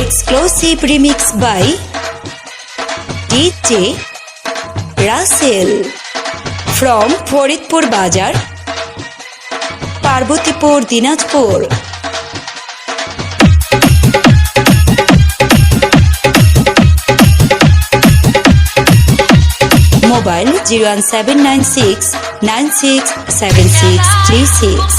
Exclusive remix by DJ Rasel from Faridpur Bazar Parbatipur Dinajpur mobile zero one seven nine six nine six seven six three six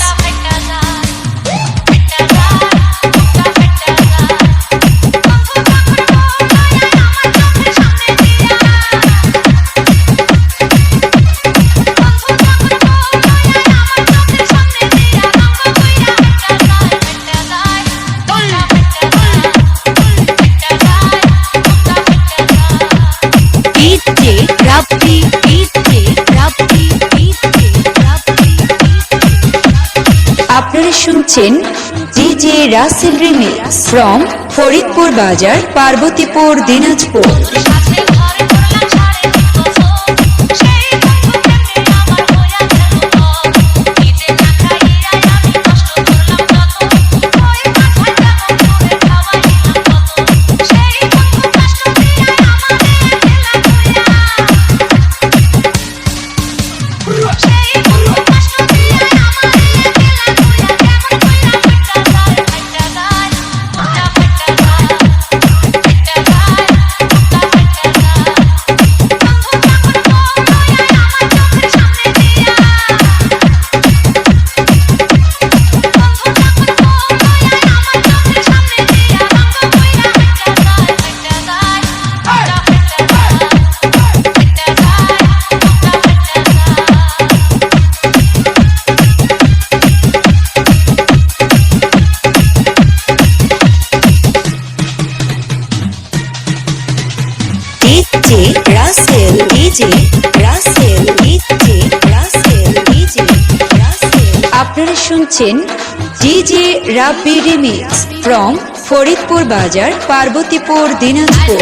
শুনছেন DJ Rasel remix from Faridpur Bazar Parbatipur Dinajpur E e e আপনারা শুনছেন DJ Rabbi remix from Faridpur Bazar Parbatipur Dinajpur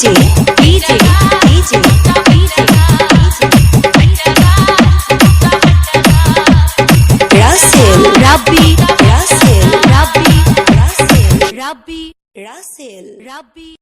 DJ, DJ, DJ, DJ. Russell, Rabbi, Russell, Rabbi, Russell, Rabbi, Russell, Rabbi.